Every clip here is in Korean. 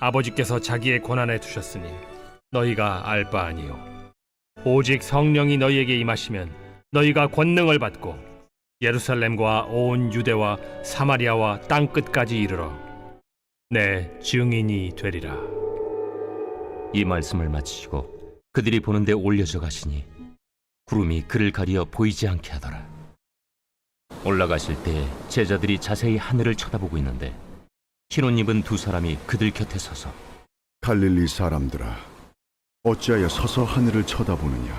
아버지께서 자기의 권한에 두셨으니 너희가 알 바 아니요 오직 성령이 너희에게 임하시면 너희가 권능을 받고 예루살렘과 온 유대와 사마리아와 땅 끝까지 이르러 내 증인이 되리라 이 말씀을 마치시고 그들이 보는데 올려져 가시니 구름이 그를 가리어 보이지 않게 하더라. 올라가실 때 제자들이 자세히 하늘을 쳐다보고 있는데 흰옷 입은 두 사람이 그들 곁에 서서 갈릴리 사람들아, 어찌하여 서서 하늘을 쳐다보느냐?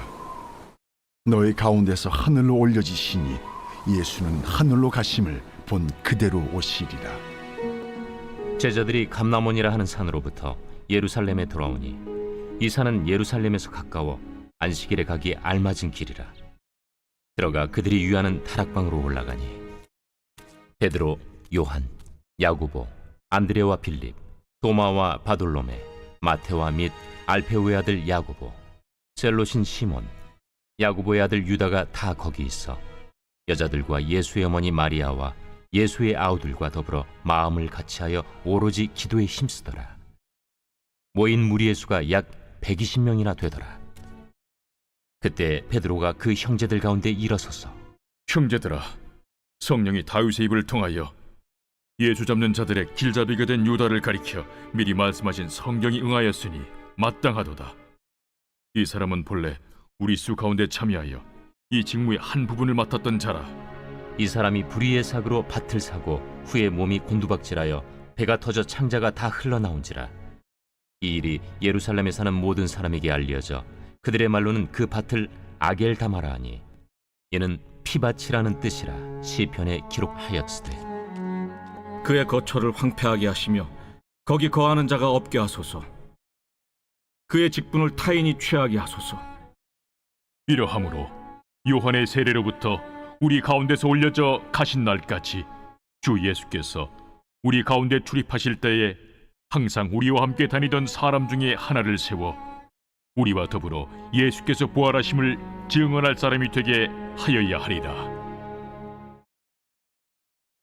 너희 가운데서 하늘로 올려지시니 예수는 하늘로 가심을 본 그대로 오시리라. 제자들이 감나몬이라 하는 산으로부터 예루살렘에 돌아오니 이 산은 예루살렘에서 가까워 안식일에 가기 알맞은 길이라 들어가 그들이 유하는 다락방으로 올라가니 베드로, 요한, 야고보, 안드레와 빌립, 도마와 바돌로메, 마테와 및 알페오의 아들 야고보, 셀로신 시몬, 야고보의 아들 유다가 다 거기 있어 여자들과 예수의 어머니 마리아와 예수의 아우들과 더불어 마음을 같이하여 오로지 기도에 힘쓰더라. 모인 무리의 수가 약 120명이나 되더라. 그때 베드로가 그 형제들 가운데 일어서서 형제들아, 성령이 다윗의 입을 통하여 예수 잡는 자들의 길잡이가 된 유다를 가리켜 미리 말씀하신 성경이 응하였으니 마땅하도다. 이 사람은 본래 우리 수 가운데 참여하여 이 직무의 한 부분을 맡았던 자라. 이 사람이 불의의 사고로 밭을 사고 후에 몸이 곤두박질하여 배가 터져 창자가 다 흘러나온지라 이 일이 예루살렘에 사는 모든 사람에게 알려져 그들의 말로는 그 밭을 아겔 다마라 하니 이는 피밭이라는 뜻이라 시편에 기록하였으되 그의 거처를 황폐하게 하시며 거기 거하는 자가 없게 하소서. 그의 직분을 타인이 취하게 하소서. 이러함으로 요한의 세례로부터 우리 가운데서 올려져 가신 날까지 주 예수께서 우리 가운데 출입하실 때에 항상 우리와 함께 다니던 사람 중에 하나를 세워 우리와 더불어 예수께서 부활하심을 증언할 사람이 되게 하여야 하리라.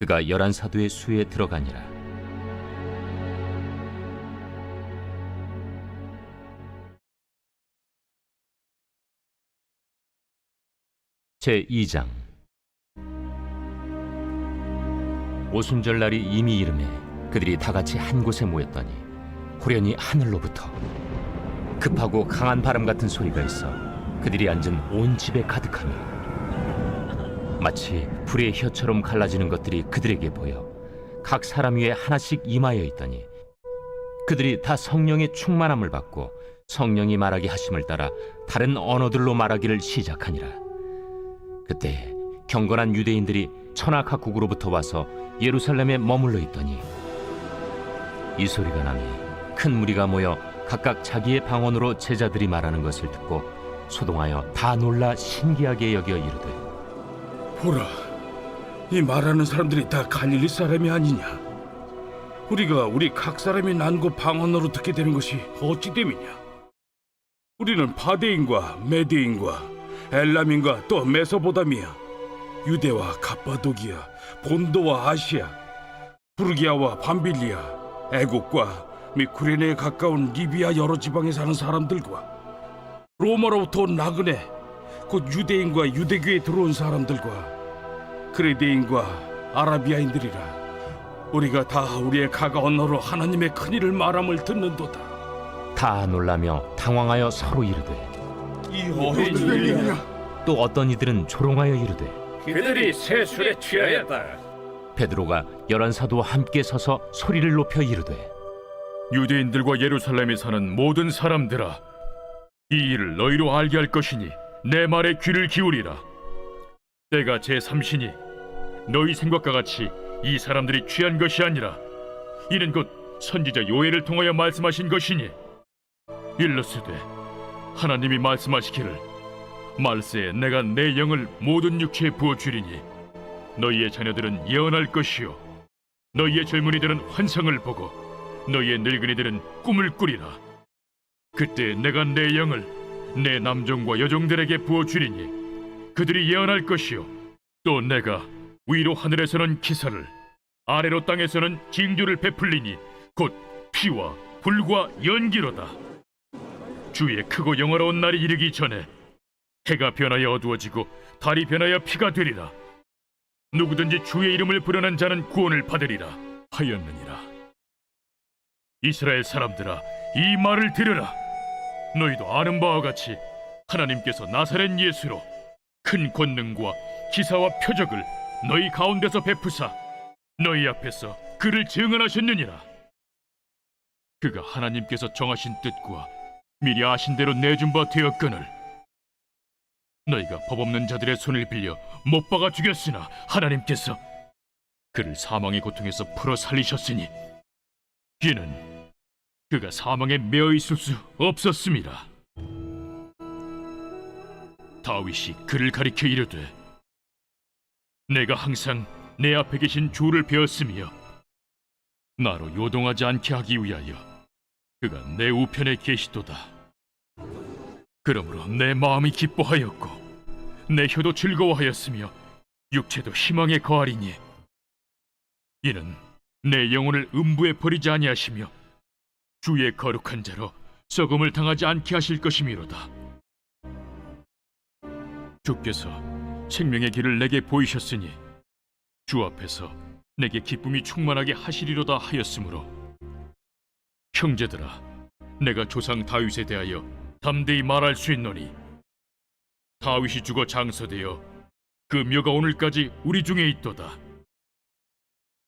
그가 열한 사도의 수에 들어가니라. 제 2장. 오순절 날이 이미 이름에 그들이 다 같이 한 곳에 모였더니 호련히 하늘로부터 급하고 강한 바람 같은 소리가 있어 그들이 앉은 온 집에 가득하며 마치 불의 혀처럼 갈라지는 것들이 그들에게 보여 각 사람 위에 하나씩 임하여 있더니 그들이 다 성령의 충만함을 받고 성령이 말하게 하심을 따라 다른 언어들로 말하기를 시작하니라. 그때 경건한 유대인들이 천하 각국으로부터 와서 예루살렘에 머물러 있더니 이 소리가 나니 큰 무리가 모여 각각 자기의 방언으로 제자들이 말하는 것을 듣고 소동하여 다 놀라 신기하게 여겨 이르되 보라, 이 말하는 사람들이 다 갈릴리 사람이 아니냐? 우리가 우리 각 사람이 난고 방언으로 듣게 되는 것이 어찌 됨이냐? 우리는 파데인과 메데인과 엘람인과 또 메소보다미아, 유대와 갑바도기아, 본도와 아시아, 부르기아와 밤빌리아, 애국과 및 구레네에 가까운 리비아 여러 지방에 사는 사람들과 로마로부터 온 나그네, 곧 유대인과 유대교에 들어온 사람들과 그레데인과 아라비아인들이라 우리가 다 우리의 가가 언어로 하나님의 큰 일을 말함을 듣는도다. 다 놀라며 당황하여 서로 이르되 이 어린 또 어떤 이들은 조롱하여 이르되 그들이 새 술에 취하였다. 베드로가 열한 사도와 함께 서서 소리를 높여 이르되 유대인들과 예루살렘에 사는 모든 사람들아 이 일을 너희로 알게 할 것이니 내 말에 귀를 기울이라. 때가 제 삼신이 너희 생각과 같이 이 사람들이 취한 것이 아니라 이는 곧 선지자 요엘을 통하여 말씀하신 것이니. 일러스되 하나님이 말씀하시기를 말세에 내가 내 영을 모든 육체에 부어 주리니 너희의 자녀들은 예언할 것이요. 너희의 젊은이들은 환상을 보고 너희의 늙은이들은 꿈을 꾸리라. 그때 내가 내 영을 내 남종과 여종들에게 부어 주리니 그들이 예언할 것이요 또 내가 위로 하늘에서는 기사를 아래로 땅에서는 징조를 베풀리니 곧 피와 불과 연기로다. 주의 크고 영화로운 날이 이르기 전에 해가 변하여 어두워지고 달이 변하여 피가 되리라. 누구든지 주의 이름을 부르는 자는 구원을 받으리라 하였느니라. 이스라엘 사람들아 이 말을 들으라 너희도 아는 바와 같이 하나님께서 나사렛 예수로 큰 권능과 기사와 표적을 너희 가운데서 베푸사 너희 앞에서 그를 증언하셨느니라. 그가 하나님께서 정하신 뜻과 미리 아신 대로 내준 바 되었거늘 너희가 법 없는 자들의 손을 빌려 못 박아 죽였으나 하나님께서 그를 사망의 고통에서 풀어 살리셨으니 이는 그가 사망에 매어 있을 수 없었습니다. 다윗이 그를 가리켜 이르되 내가 항상 내 앞에 계신 주를 배웠으며 나로 요동하지 않게 하기 위하여 그가 내 우편에 계시도다. 그러므로 내 마음이 기뻐하였고 내 혀도 즐거워하였으며 육체도 희망에 거하리니 이는 내 영혼을 음부에 버리지 아니하시며 주의 거룩한 자로 썩음을 당하지 않게 하실 것이미로다. 주께서 생명의 길을 내게 보이셨으니 주 앞에서 내게 기쁨이 충만하게 하시리로다 하였으므로 형제들아 내가 조상 다윗에 대하여 담대히 말할 수 있노니 다윗이 죽어 장서되어 그 묘가 오늘까지 우리 중에 있도다.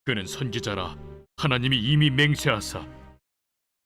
그는 선지자라 하나님이 이미 맹세하사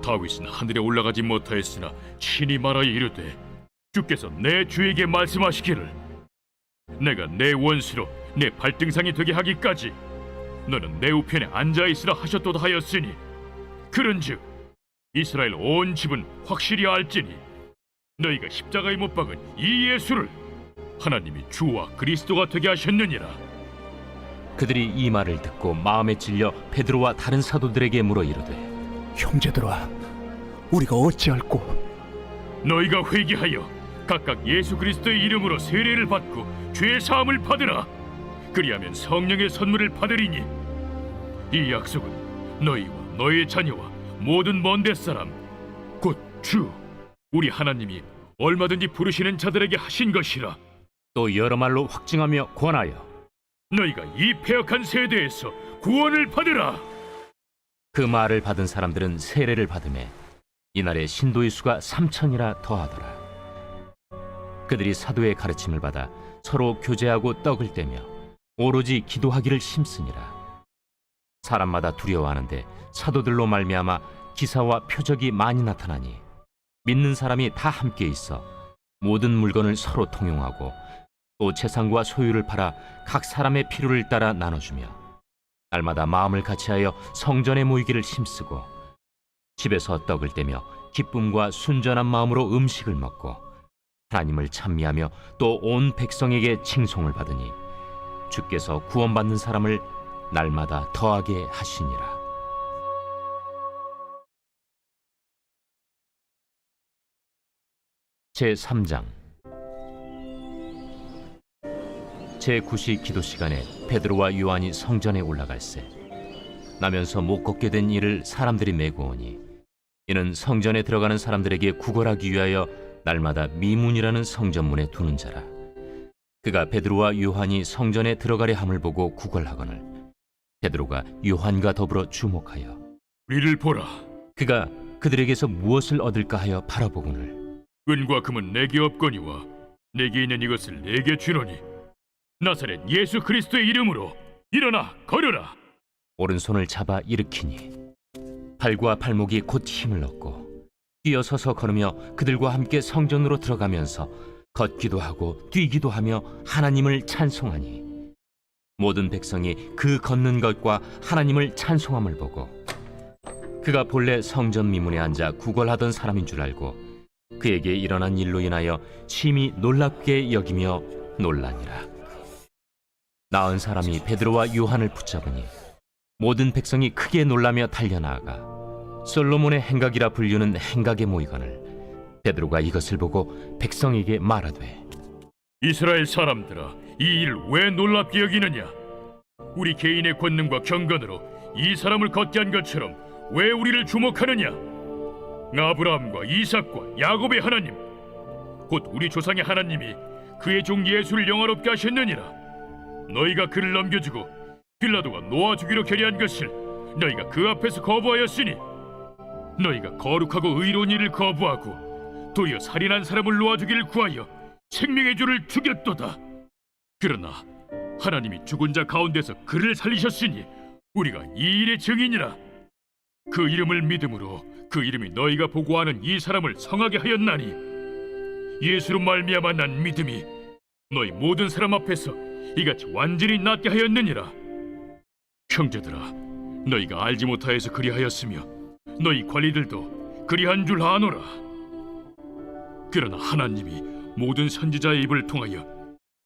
다윗은 하늘에 올라가지 못하였으나 친히 말하여 이르되 주께서 내 주에게 말씀하시기를 내가 내 원수로 내 발등상이 되게 하기까지 너는 내 우편에 앉아 있으라 하셨도다 하였으니 그런즉 이스라엘 온 집은 확실히 알지니 너희가 십자가에 못 박은 이 예수를 하나님이 주와 그리스도가 되게 하셨느니라. 그들이 이 말을 듣고 마음에 찔려 베드로와 다른 사도들에게 물어 이르되 형제들아, 우리가 어찌할꼬? 너희가 회개하여 각각 예수 그리스도의 이름으로 세례를 받고 죄 사함을 받으라. 그리하면 성령의 선물을 받으리니 이 약속은 너희와 너희의 자녀와 모든 먼 데 사람 곧 주 우리 하나님이 얼마든지 부르시는 자들에게 하신 것이라. 또 여러 말로 확증하며 권하여 너희가 이 폐역한 세대에서 구원을 받으라. 그 말을 받은 사람들은 세례를 받음에 이날에 신도의 수가 삼천이라 더하더라. 그들이 사도의 가르침을 받아 서로 교제하고 떡을 떼며 오로지 기도하기를 힘쓰니라. 사람마다 두려워하는데 사도들로 말미암아 기사와 표적이 많이 나타나니 믿는 사람이 다 함께 있어 모든 물건을 서로 통용하고 또 재산과 소유를 팔아 각 사람의 필요를 따라 나눠주며 날마다 마음을 같이하여 성전에 모이기를 힘쓰고 집에서 떡을 떼며 기쁨과 순전한 마음으로 음식을 먹고 하나님을 찬미하며 또 온 백성에게 칭송을 받으니 주께서 구원받는 사람을 날마다 더하게 하시니라. 제 3장 제 9시 기도 시간에 베드로와 요한이 성전에 올라갈새 나면서 못 걷게 된 이를 사람들이 메고 오니 이는 성전에 들어가는 사람들에게 구걸하기 위하여 날마다 미문이라는 성전문에 두는 자라 그가 베드로와 요한이 성전에 들어가려 함을 보고 구걸하거늘 베드로가 요한과 더불어 주목하여 우리를 보라. 그가 그들에게서 무엇을 얻을까 하여 바라보거늘 은과 금은 내게 없거니와 내게 있는 이것을 내게 주노니 나사렛 예수 그리스도의 이름으로 일어나 걸으라. 오른손을 잡아 일으키니 발과 발목이 곧 힘을 얻고 뛰어서서 걸으며 그들과 함께 성전으로 들어가면서 걷기도 하고 뛰기도 하며 하나님을 찬송하니 모든 백성이 그 걷는 것과 하나님을 찬송함을 보고 그가 본래 성전 미문에 앉아 구걸하던 사람인 줄 알고 그에게 일어난 일로 인하여 심히 놀랍게 여기며 놀라니라 나은 사람이 베드로와 요한을 붙잡으니 모든 백성이 크게 놀라며 달려나아가 솔로몬의 행각이라 불리는 행각에 모이거늘 베드로가 이것을 보고 백성에게 말하되 이스라엘 사람들아, 이 일을 왜 놀랍게 여기느냐? 우리 개인의 권능과 경건으로 이 사람을 걷게 한 것처럼 왜 우리를 주목하느냐? 아브라함과 이삭과 야곱의 하나님, 곧 우리 조상의 하나님이 그의 종 예수를 영화롭게 하셨느니라. 너희가 그를 넘겨주고 빌라도가 놓아 주기로 결의한 것을 너희가 그 앞에서 거부하였으니 너희가 거룩하고 의로운 일을 거부하고 도리어 살인한 사람을 놓아 주기를 구하여 생명의 주를 죽였도다. 그러나 하나님이 죽은 자 가운데서 그를 살리셨으니 우리가 이 일의 증인이라. 그 이름을 믿음으로 그 이름이 너희가 보고하는 이 사람을 성하게 하였나니 예수로 말미암아 난 믿음이 너희 모든 사람 앞에서 이같이 완전히 낫게 하였느니라. 형제들아, 너희가 알지 못하여서 그리하였으며 너희 관리들도 그리한 줄 아노라. 그러나 하나님이 모든 선지자의 입을 통하여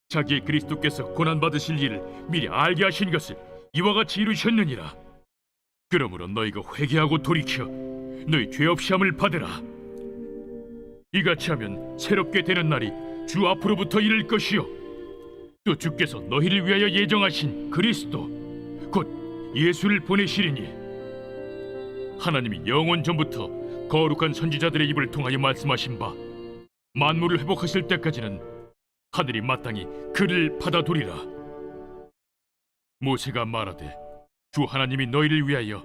자기의 그리스도께서 고난 받으실 일을 미리 알게 하신 것을 이와 같이 이루셨느니라. 그러므로 너희가 회개하고 돌이켜 너희 죄 없이 함을 받으라. 이같이 하면 새롭게 되는 날이 주 앞으로부터 이를 것이요 또 주께서 너희를 위하여 예정하신 그리스도 곧 예수를 보내시리니 하나님이 영원 전부터 거룩한 선지자들의 입을 통하여 말씀하신 바 만물을 회복하실 때까지는 하늘이 마땅히 그를 받아두리라. 모세가 말하되 주 하나님이 너희를 위하여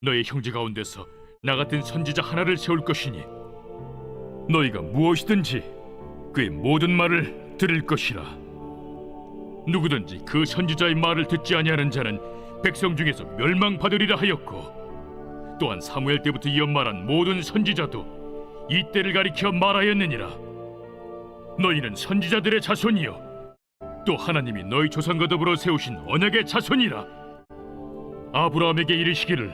너희 형제 가운데서 나 같은 선지자 하나를 세울 것이니 너희가 무엇이든지 그의 모든 말을 들을 것이라. 누구든지 그 선지자의 말을 듣지 아니하는 자는 백성 중에서 멸망받으리라 하였고 또한 사무엘 때부터 이어 말한 모든 선지자도 이 때를 가리켜 말하였느니라. 너희는 선지자들의 자손이요 또 하나님이 너희 조상과 더불어 세우신 언약의 자손이라. 아브라함에게 이르시기를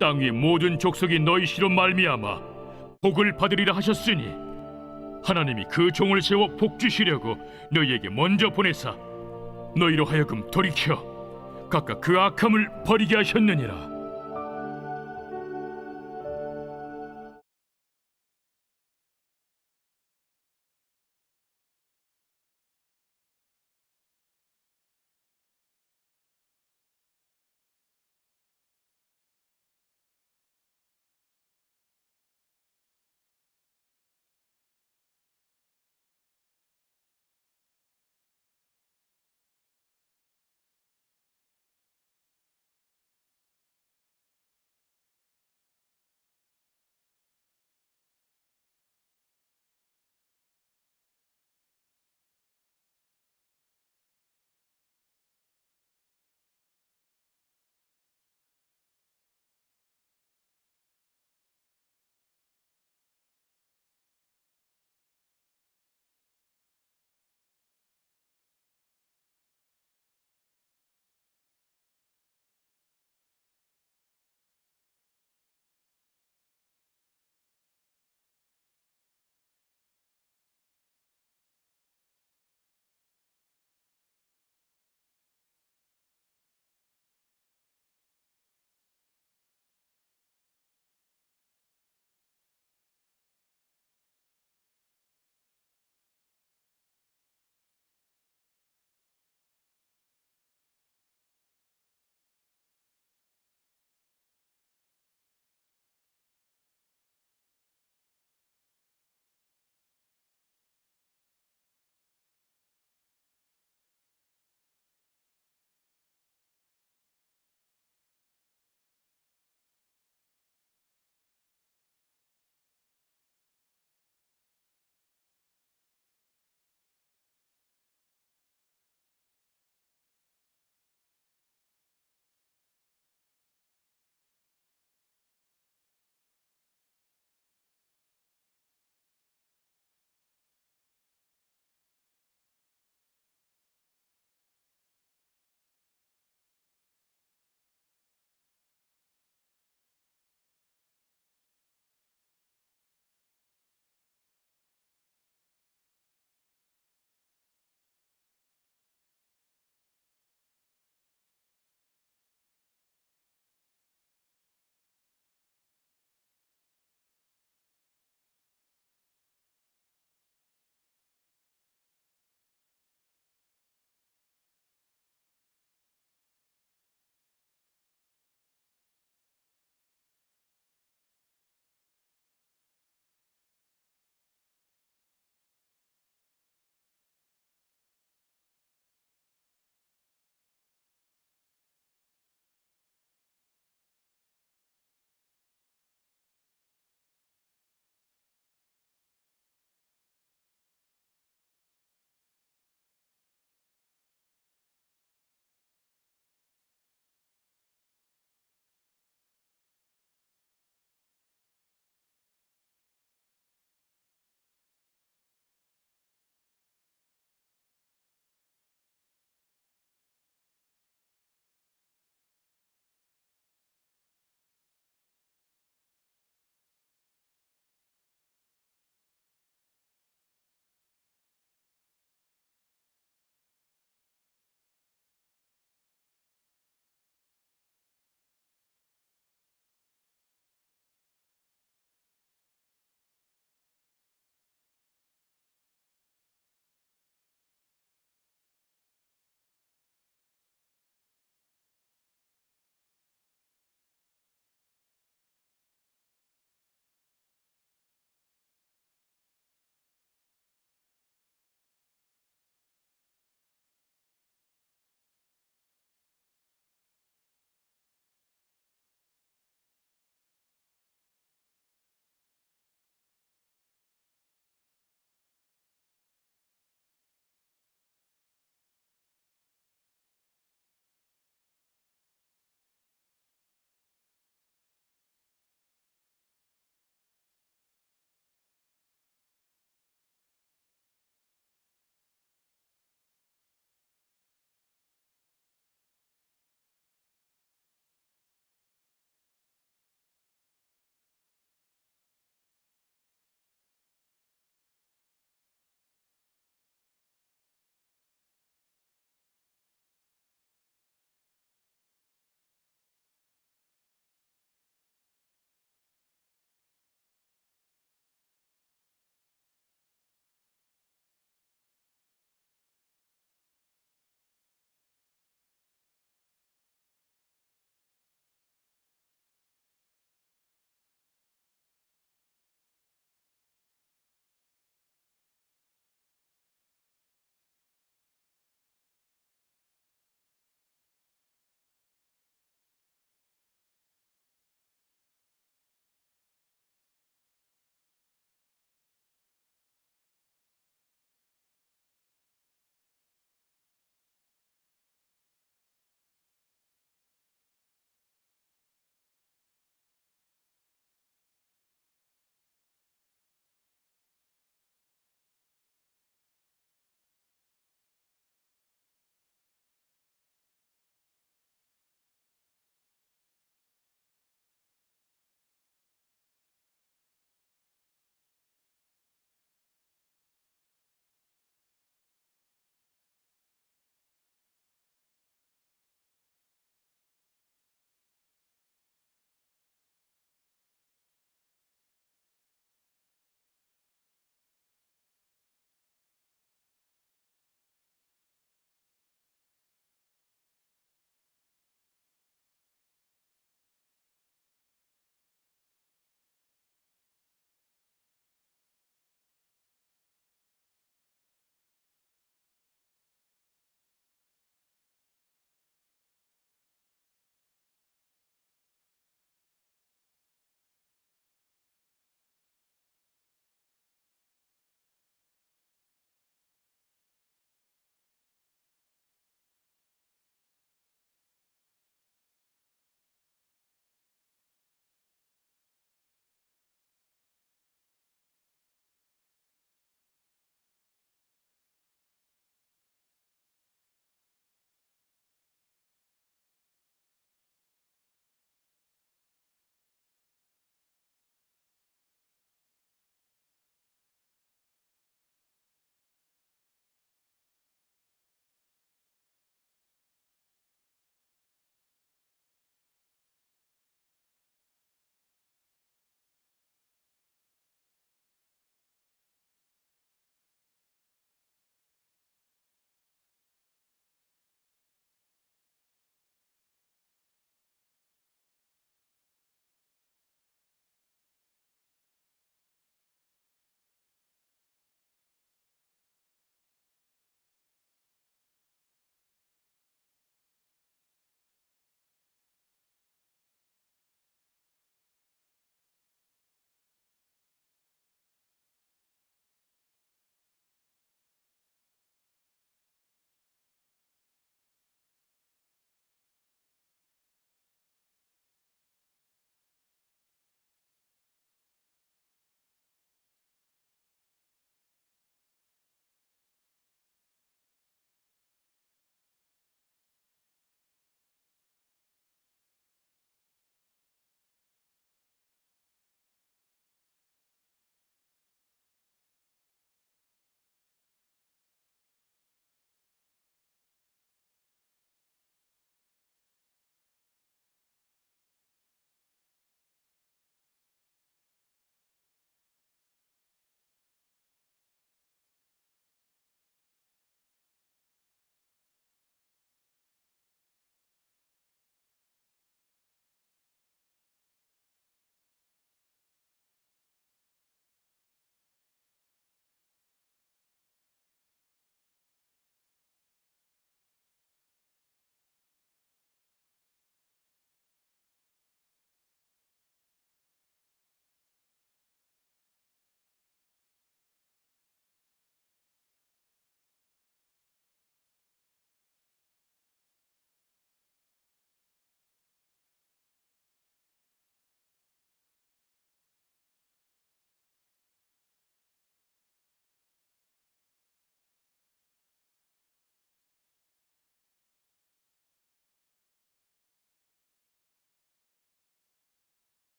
땅 위의 모든 족속이 너희 시로 말미암아 복을 받으리라 하셨으니 하나님이 그 종을 세워 복 주시려고 너희에게 먼저 보내사 너희로 하여금 돌이켜 각각 그 악함을 버리게 하셨느니라.